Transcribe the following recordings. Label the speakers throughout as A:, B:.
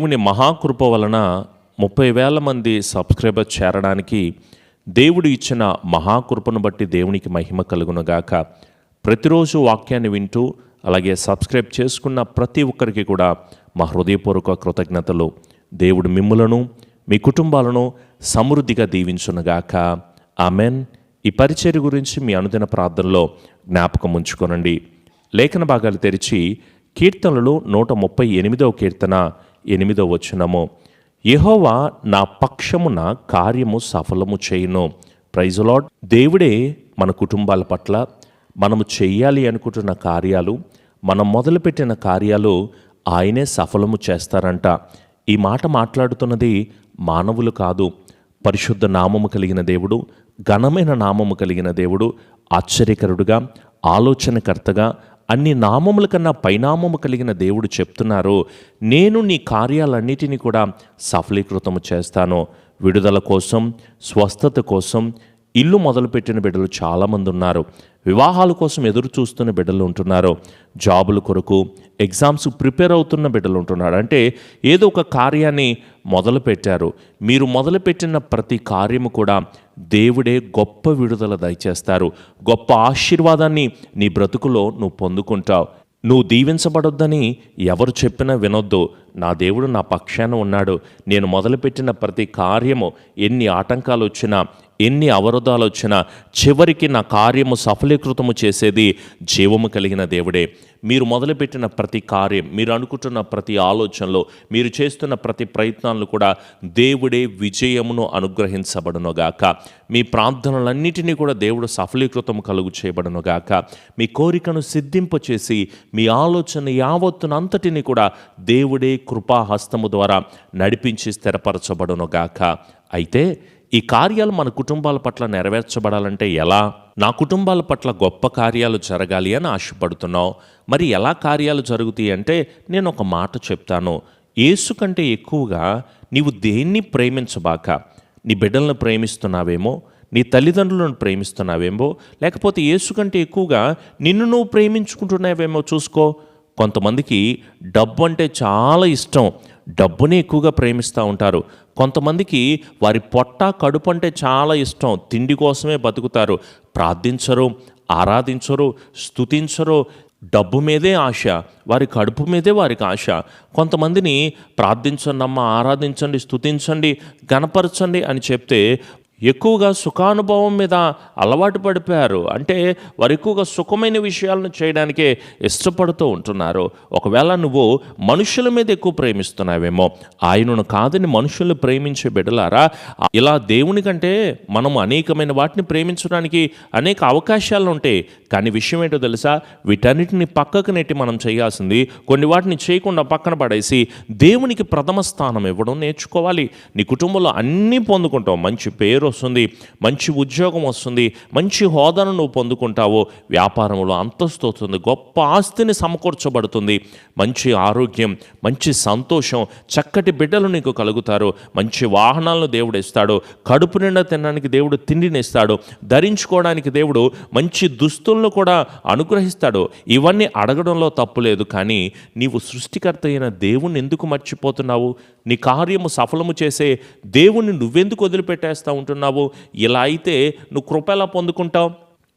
A: దేవుని మహాకృప వలన ముప్పై వేల మంది సబ్స్క్రైబర్ చేరడానికి దేవుడు ఇచ్చిన మహాకృపను బట్టి దేవునికి మహిమ కలుగునుగాక. ప్రతిరోజు వాక్యాన్ని వింటూ అలాగే సబ్స్క్రైబ్ చేసుకున్న ప్రతి ఒక్కరికి కూడా మా హృదయపూర్వక కృతజ్ఞతలు. దేవుడు మిమ్ములను మీ కుటుంబాలను సమృద్ధిగా దీవించునుగాక. ఆమెన్. ఈ పరిచర్య గురించి మీ అనుదిన ప్రార్థనలో జ్ఞాపకం ఉంచుకోనండి. లేఖన భాగాలు తెరిచి కీర్తనలు నూట ముప్పై ఎనిమిదవ కీర్తన ఎనిమిదో వచనము. యహోవా నా పక్షమున కార్యము సఫలము చేయును. ప్రైజులాడ్ దేవుడే మన కుటుంబాల పట్ల మనము చేయాలి అనుకుంటున్న కార్యాలు మనం మొదలుపెట్టిన కార్యాలు ఆయనే సఫలము చేస్తారంట. ఈ మాట మాట్లాడుతున్నది మానవులు కాదు పరిశుద్ధ నామము కలిగిన దేవుడు ఘనమైన నామము కలిగిన దేవుడు ఆశ్చర్యకరుడుగా ఆలోచనకర్తగా అన్ని నామముల కన్నా పైనామము కలిగిన దేవుడు చెప్తున్నారు నేను నీ కార్యాలన్నిటినీ కూడా సఫలీకృతము చేస్తాను. విడుదల కోసం స్వస్థత కోసం ఇల్లు మొదలుపెట్టిన బిడ్డలు చాలామంది ఉన్నారు వివాహాల కోసం ఎదురు చూస్తున్న బిడ్డలు ఉంటున్నారు. జాబుల కొరకు ఎగ్జామ్స్ ప్రిపేర్ అవుతున్న బిడ్డలు ఉంటున్నారు అంటే ఏదో ఒక కార్యాన్ని మొదలుపెట్టారు. మీరు మొదలుపెట్టిన ప్రతి కార్యము కూడా దేవుడే గొప్ప విడుదల దయచేస్తారు. గొప్ప ఆశీర్వాదాన్ని నీ బ్రతుకులో నువ్వు పొందుకుంటావు. నువ్వు దీవించబడొద్దని ఎవరు చెప్పినా వినొద్దు. నా దేవుడు నా పక్షాన ఉన్నాడు. నేను మొదలుపెట్టిన ప్రతి కార్యము ఎన్ని ఆటంకాలు వచ్చినా ఎన్ని అవరోధాలు వచ్చినా చివరికి నా కార్యము సఫలీకృతము చేసేది జీవము కలిగిన దేవుడే. మీరు మొదలుపెట్టిన ప్రతి కార్యం మీరు అనుకుంటున్న ప్రతి ఆలోచనలో మీరు చేస్తున్న ప్రతి ప్రయత్నాలను కూడా దేవుడే విజయమును అనుగ్రహించబడునుగాక. మీ ప్రార్థనలన్నిటినీ కూడా దేవుడు సఫలీకృతం కలుగు చేయబడునుగాక. మీ కోరికను సిద్ధింపచేసి మీ ఆలోచన యావత్తును అంతటిని కూడా దేవుడే కృపాహస్తము ద్వారా నడిపించి స్థిరపరచబడునుగాక. అయితే ఈ కార్యాలు మన కుటుంబాల పట్ల నెరవేర్చబడాలంటే ఎలా? నా కుటుంబాల పట్ల గొప్ప కార్యాలు జరగాలి అని ఆశపడుతున్నావు. మరి ఎలా కార్యాలు జరుగుతాయి అంటే నేను ఒక మాట చెప్తాను. యేసు కంటే ఎక్కువగా నీవు దేన్ని ప్రేమించబాక? నీ బిడ్డలను ప్రేమిస్తున్నావేమో? నీ తల్లిదండ్రులను ప్రేమిస్తున్నావేమో? లేకపోతే యేసు కంటే ఎక్కువగా నిన్ను నువ్వు ప్రేమించుకుంటున్నావేమో చూసుకో. కొంతమందికి డబ్బు అంటే చాలా ఇష్టం. డబ్బుని ఎక్కువగా ప్రేమిస్తూ ఉంటారు. కొంతమందికి వారి పొట్ట కడుపు అంటే చాలా ఇష్టం. తిండి కోసమే బతుకుతారు. ప్రార్థించరు ఆరాధించరు స్తుతించరు. డబ్బు మీదే ఆశ వారి కడుపు మీదే వారికి ఆశ. కొంతమందిని ప్రార్థించండి అమ్మ ఆరాధించండి స్థుతించండి గణపరచండి అని చెప్తే ఎక్కువగా సుఖానుభవం మీద అలవాటు పడిపోయారు. అంటే వారు ఎక్కువగా సుఖమైన విషయాలను చేయడానికే ఇష్టపడుతూ ఉంటున్నారు. ఒకవేళ నువ్వు మనుషుల మీద ఎక్కువ ప్రేమిస్తున్నావేమో ఆయనను కాదని మనుషులు ప్రేమించే బిడ్డలారా ఇలా దేవుని కంటే మనం అనేకమైన వాటిని ప్రేమించడానికి అనేక అవకాశాలు ఉంటాయి. కానీ విషయం ఏంటో తెలుసా? వీటన్నిటిని పక్కకు నెట్టి మనం చేయాల్సింది కొన్ని వాటిని చేయకుండా పక్కన పడేసి దేవునికి ప్రథమ స్థానం ఇవ్వడం నేర్చుకోవాలి. నీ కుటుంబంలో అన్నీ పొందుకుంటావు. మంచి పేరు వస్తుంది మంచి ఉద్యోగం వస్తుంది మంచి హోదాను నువ్వు పొందుకుంటావు వ్యాపారంలో అంతస్తు వస్తుంది గొప్ప ఆస్తిని సమకూర్చబడుతుంది మంచి ఆరోగ్యం మంచి సంతోషం చక్కటి బిడ్డలు నీకు కలుగుతారు మంచి వాహనాలను దేవుడు ఇస్తాడు కడుపు నిండా తినడానికి దేవుడు తిండిని ఇస్తాడు ధరించుకోవడానికి దేవుడు మంచి దుస్తులను కూడా అనుగ్రహిస్తాడు. ఇవన్నీ అడగడంలో తప్పు లేదు కానీ నీవు సృష్టికర్త అయిన దేవుణ్ణి ఎందుకు మర్చిపోతున్నావు? నీ కార్యము సఫలము చేసే దేవుణ్ణి నువ్వెందుకు వదిలిపెట్టేస్తూ ఉంటున్నావు? ఇలా అయితే నువ్వు కృప ఎలా పొందుకుంటావు?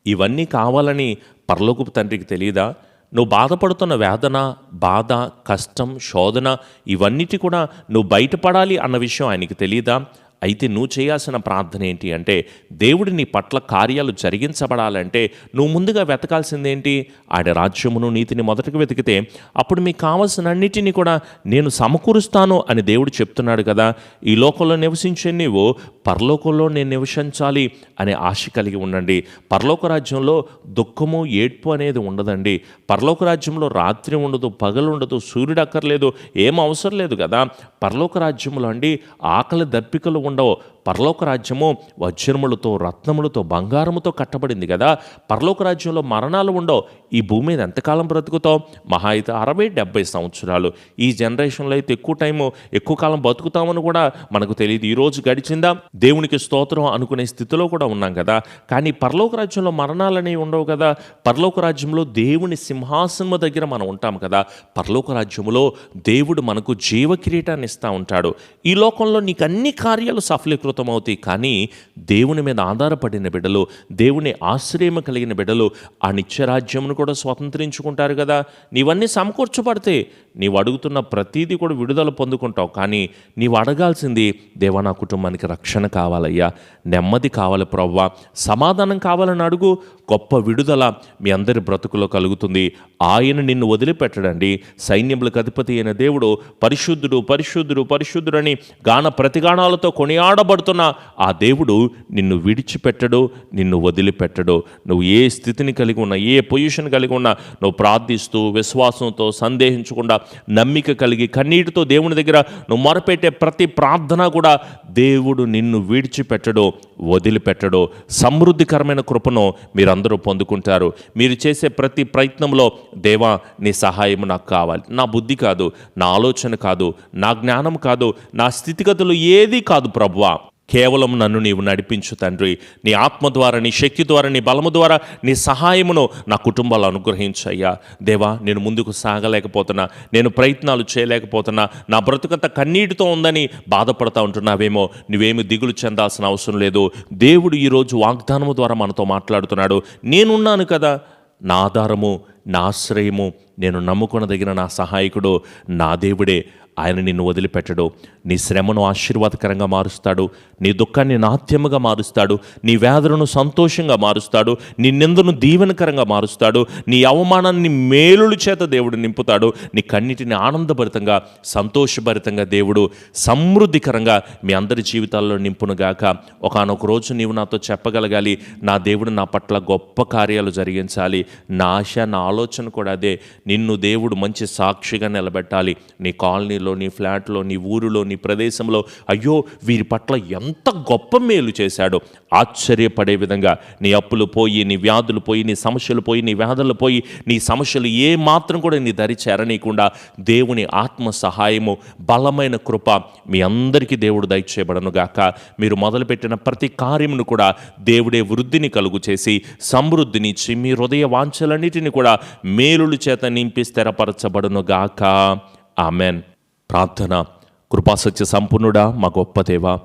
A: ఇవన్నీ కావాలని పరలోకపు తండ్రికి తెలియదా నువ్వు బాధపడుతున్న వేదన బాధ కష్టం శోధన ఇవన్నిటి కూడా నువ్వు బయటపడాలి అన్న విషయం ఆయనకి తెలియదా అయితే నువ్వు చేయాల్సిన ప్రార్థన ఏంటి అంటే దేవుడి నీ పట్ల కార్యాలు జరిగించబడాలంటే నువ్వు ముందుగా వెతకాల్సిందేంటి? ఆడ రాజ్యమును నీతిని మొదటకు వెతికితే అప్పుడు మీకు కావాల్సిన అన్నిటినీ కూడా నేను సమకూరుస్తాను అని దేవుడు చెప్తున్నాడు కదా. ఈ లోకంలో నివసించే నీవు పరలోకంలో నేను నివసించాలి అనే ఆశ కలిగి ఉండండి. పరలోక రాజ్యంలో దుఃఖము ఏడ్పు అనేది ఉండదండి. పరలోక రాజ్యంలో రాత్రి ఉండదు పగలు ఉండదు సూర్యుడు అక్కర్లేదు ఏం అవసరం లేదు కదా. పరలోక రాజ్యంలో అండి ఆకలి దప్పికలు ఉండవు. పరలోక రాజ్యము వజ్రములతో రత్నములతో బంగారముతో కట్టబడింది కదా. పరలోక రాజ్యంలో మరణాలు ఉండవు. ఈ భూమి మీద ఎంతకాలం బ్రతుకుతావు? మహా అయితే అరవై డెబ్బై సంవత్సరాలు. ఈ జనరేషన్లో అయితే ఎక్కువ టైము ఎక్కువ కాలం బతుకుతామని కూడా మనకు తెలియదు. ఈ రోజు గడిచిందా? దేవునికి స్తోత్రం అనుకునే స్థితిలో కూడా ఉన్నాం కదా. కానీ పరలోక రాజ్యంలో మరణాలు అనేవి ఉండవు కదా. పరలోక రాజ్యంలో దేవుని సింహాసనం దగ్గర మనం ఉంటాం కదా. పరలోక రాజ్యములో దేవుడు మనకు జీవ కిరీటాన్ని ఇస్తూ ఉంటాడు. ఈ లోకంలో నీకు అన్ని కార్యాలు సఫలీకృతం అవుతాయి కానీ దేవుని మీద ఆధారపడిన బిడ్డలు దేవుని ఆశ్రయం కలిగిన బిడ్డలు ఆ నిత్యరాజ్యమును కూడా స్వతంత్రించుకుంటారు కదా. నీవన్నీ సమకూర్చబడితే నీవు అడుగుతున్న ప్రతీది కూడా విడుదల పొందుకుంటావు. కానీ నీవు అడగాల్సింది దేవా నా కుటుంబానికి రక్షణ కావాలయ్యా నెమ్మది కావాలి ప్రవ్వా సమాధానం కావాలని అడుగు గొప్ప విడుదల మీ అందరి బ్రతుకులో కలుగుతుంది. ఆయన నిన్ను వదిలిపెట్టడండి. సైన్యములకు అధిపతి అయిన దేవుడు పరిశుద్ధుడు పరిశుద్ధుడు పరిశుద్ధుడని గాన ప్రతిగానాలతో కొనియాడబడుతున్న ఆ దేవుడు నిన్ను విడిచిపెట్టడు నిన్ను వదిలిపెట్టడు. నువ్వు ఏ స్థితిని కలిగి ఉన్నా ఏ పొజిషన్ కలిగి ఉన్నా నువ్వు ప్రార్థిస్తూ విశ్వాసంతో సందేహించకుండా నమ్మిక కలిగి కన్నీటితో దేవుని దగ్గర నువ్వు మొరపెట్టే ప్రతి ప్రార్థన కూడా దేవుడు నిన్ను విడిచిపెట్టడో వదిలిపెట్టడో సమృద్ధికరమైన కృపను మీరందరూ పొందుకుంటారు. మీరు చేసే ప్రతి ప్రయత్నంలో దేవా నీ సహాయం నాకు కావాలి. నా బుద్ధి కాదు నా ఆలోచన కాదు నా జ్ఞానం కాదు నా స్థితిగతులు ఏది కాదు ప్రభువా. కేవలం నన్ను నీవు నడిపించు తండ్రి. నీ ఆత్మ ద్వారా నీ శక్తి ద్వారా నీ బలము ద్వారా నీ సహాయమును నా కుటుంబాలు అనుగ్రహించయ్యా దేవా నేను ముందుకు సాగలేకపోతున్నా. నేను ప్రయత్నాలు చేయలేకపోతున్నా. నా బ్రతుకంత కన్నీటితో ఉందని బాధపడతా ఉంటున్నావేమో. నువ్వేమి దిగులు చెందాల్సిన అవసరం లేదు. దేవుడు ఈరోజు వాగ్దానము ద్వారా మనతో మాట్లాడుతున్నాడు. నేనున్నాను కదా. నా ఆధారము నా ఆశ్రయము నేను నమ్ముకొనదగిన నా సహాయకుడు నా దేవుడే. ఆయన నిన్ను వదిలిపెట్టడు. నీ శ్రమను ఆశీర్వాదకరంగా మారుస్తాడు. నీ దుఃఖాన్ని నాట్యముగా మారుస్తాడు. నీ వేదనను సంతోషంగా మారుస్తాడు. నీ నిందను దీవెనకరంగా మారుస్తాడు. నీ అవమానాన్ని మేలుల చేత దేవుడు నింపుతాడు. నీ కన్నిటిని ఆనందభరితంగా సంతోషభరితంగా దేవుడు సమృద్ధికరంగా మీ అందరి జీవితాల్లో నింపునుగాక ఒకనొక రోజు నీవు నాతో చెప్పగలగాలి. నా దేవుడు నా పట్ల గొప్ప కార్యాలు జరిగించాలి. నా ఆశ నా ఆలోచన కూడా అదే. నిన్ను దేవుడు మంచి సాక్షిగా నిలబెట్టాలి. నీ కాలనీలో నీ ఫ్లాట్లో నీ ఊరిలో నీ ప్రదేశంలో అయ్యో వీరి పట్ల ఎంత గొప్ప మేలు చేశాడో. ఆశ్చర్యపడే విధంగా నీ అప్పులు పోయి నీ వ్యాధులు పోయి నీ సమస్యలు పోయి నీ వ్యాధులు పోయి నీ సమస్యలు ఏ మాత్రం కూడా నీ దరి చేరనీయకుండా దేవుని ఆత్మ సహాయము బలమైన కృప మీ అందరికీ దేవుడు దయచేయబడను గాక. మీరు మొదలుపెట్టిన ప్రతి కార్యమును కూడా దేవుడే వృద్ధిని కలుగు చేసి సమృద్ధినిచ్చి మీ హృదయ వాంఛలన్నిటిని కూడా మేలుల చేత నింపి స్థిరపరచబడును గాక ఆమెన్. ప్రార్థన. కృపాసత్య సంపూర్ణుడా మా గొప్ప దేవా.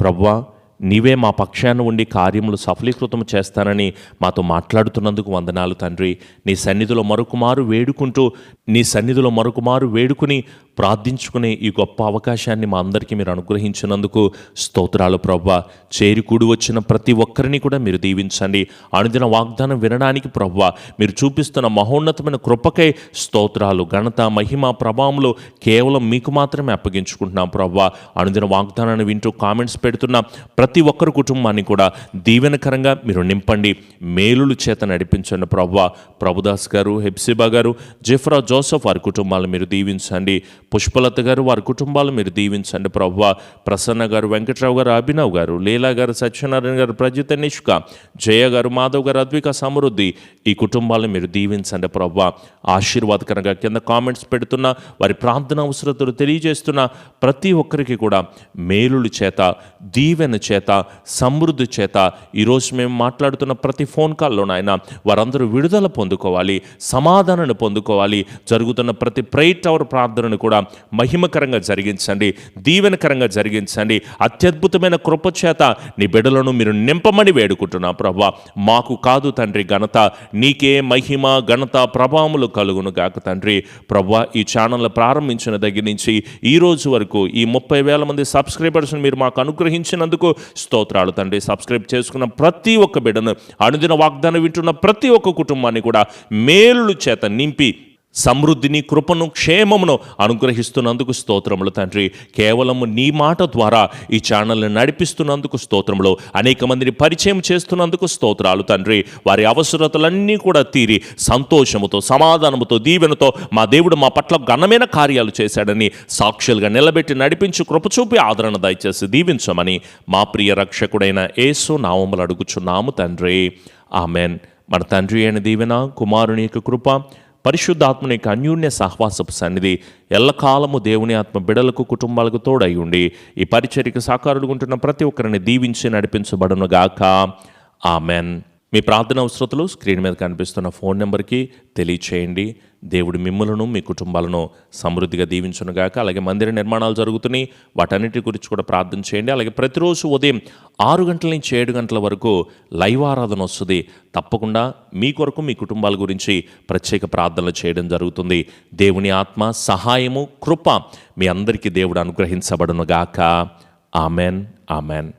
A: ప్రవ్వా నీవే మా పక్షాన ఉండి కార్యములు సఫలీకృతం చేస్తానని మాతో మాట్లాడుతున్నందుకు వందనాలు తండ్రి. నీ సన్నిధిలో మరొకమారు వేడుకుంటూ నీ సన్నిధిలో మరొకమారు వేడుకుని ప్రార్థించుకునే ఈ గొప్ప అవకాశాన్ని మా అందరికీ మీరు అనుగ్రహించినందుకు స్తోత్రాలు ప్రవ్వ. చేరికూడి వచ్చిన ప్రతి ఒక్కరిని కూడా మీరు దీవించండి. అనుదిన వాగ్దానం వినడానికి ప్రవ్వ మీరు చూపిస్తున్న మహోన్నతమైన కృపకై స్తోత్రాలు ఘనత మహిమ ప్రభావంలో కేవలం మీకు మాత్రమే అప్పగించుకుంటున్నాం ప్రవ్వ. అనుదిన వాగ్దానాన్ని వింటూ కామెంట్స్ పెడుతున్న ప్రతి ఒక్కరి కుటుంబాన్ని కూడా దీవెనకరంగా మీరు నింపండి. మేలులు చేత నడిపించండి ప్రవ్వ. ప్రభుదాస్ గారు హెప్సిబా గారు జిఫ్రా జోసఫ్ వారి కుటుంబాలను మీరు దీవించండి. పుష్పలత గారు వారి కుటుంబాలు మీరు దీవించండి. ప్రభు ప్రసన్న గారు వెంకట్రావు గారు అభినవ్ గారు లీలా గారు సత్యనారాయణ గారు ప్రజిత నిష్క జయ గారు మాధవ్ గారు అద్విక సమృద్ధి ఈ కుటుంబాలను మీరు దీవించండి. ప్రభు ఆశీర్వాదకరంగా కింద కామెంట్స్ పెడుతున్న వారి ప్రార్థన అవసరతలు తెలియజేస్తున్న ప్రతి ఒక్కరికి కూడా మేలుల చేత దీవెన చేత సమృద్ధి చేత ఈరోజు మేము మాట్లాడుతున్న ప్రతి ఫోన్ కాల్లో నాయన వారందరూ విడుదల పొందుకోవాలి సమాధానాన్ని పొందుకోవాలి. జరుగుతున్న ప్రతి ప్రైట్ అవర్ ప్రార్థనను కూడా మహిమకరంగా జరిగించండి దీవెనకరంగా జరిగించండి. అత్యద్భుతమైన కృప చేత నీ బిడ్డలను మీరు నింపమని వేడుకుంటున్నా ప్రభా. మాకు కాదు తండ్రి ఘనత నీకే మహిమ ఘనత ప్రభావములు కలుగును గాక తండ్రి. ప్రభా ఈ ఛానల్ ప్రారంభించిన దగ్గర నుంచి ఈ రోజు వరకు ఈ ముప్పై వేల మంది సబ్స్క్రైబర్స్ని మీరు మాకు అనుగ్రహించినందుకు స్తోత్రాలు తండ్రి. సబ్స్క్రైబ్ చేసుకున్న ప్రతి ఒక్క బిడ్డను అనుదిన వాగ్దానం వింటున్న ప్రతి ఒక్క కుటుంబాన్ని కూడా మేలు చేత నింపి సమృద్ధిని కృపను క్షేమమును అనుగ్రహిస్తున్నందుకు స్తోత్రములు తండ్రి. కేవలము నీ మాట ద్వారా ఈ ఛానల్ని నడిపిస్తున్నందుకు స్తోత్రములు. అనేక మందిని పరిచయం చేస్తున్నందుకు స్తోత్రాలు తండ్రి. వారి అవసరతలన్నీ కూడా తీరి సంతోషముతో సమాధానముతో దీవెనతో మా దేవుడు మా పట్ల ఘనమైన కార్యాలు చేశాడని సాక్షులుగా నిలబెట్టి నడిపించి కృపచూపి ఆదరణ దయచేసి దీవించమని మా ప్రియ రక్షకుడైన ఏసు నామములు అడుగుచున్నాము తండ్రి. ఆమెన్. మన తండ్రి అయిన దీవెన కుమారుని యొక్క కృప పరిశుద్ధాత్మని యొక్క అన్యూన్య సహవాసపు సన్నిధి ఎల్లకాలము దేవుని ఆత్మ బిడలకు కుటుంబాలకు తోడై ఉండి ఈ పరిచర్యకు సాకారులుగుంటున్న ప్రతి ఒక్కరిని దీవించి నడిపించబడునుగాక. ఆమెన్. మీ ప్రార్థన అవసరతలు స్క్రీన్ మీద కనిపిస్తున్న ఫోన్ నెంబర్కి తెలియచేయండి. దేవుడు మిమ్మలను మీ కుటుంబాలను సమృద్ధిగా దీవించునుగాక. అలాగే మందిర నిర్మాణాలు జరుగుతున్నాయి. వాటన్నిటి గురించి కూడా ప్రార్థన చేయండి. అలాగే ప్రతిరోజు ఉదయం ఆరు గంటల నుంచి ఏడు గంటల వరకు లైవ్ ఆరాధన వస్తుంది. తప్పకుండా మీ కొరకు మీ కుటుంబాల గురించి ప్రత్యేక ప్రార్థనలు చేయడం జరుగుతుంది. దేవుని ఆత్మ సహాయము కృప మీ అందరికీ దేవుడు అనుగ్రహించబడునుగాక. Amen amen.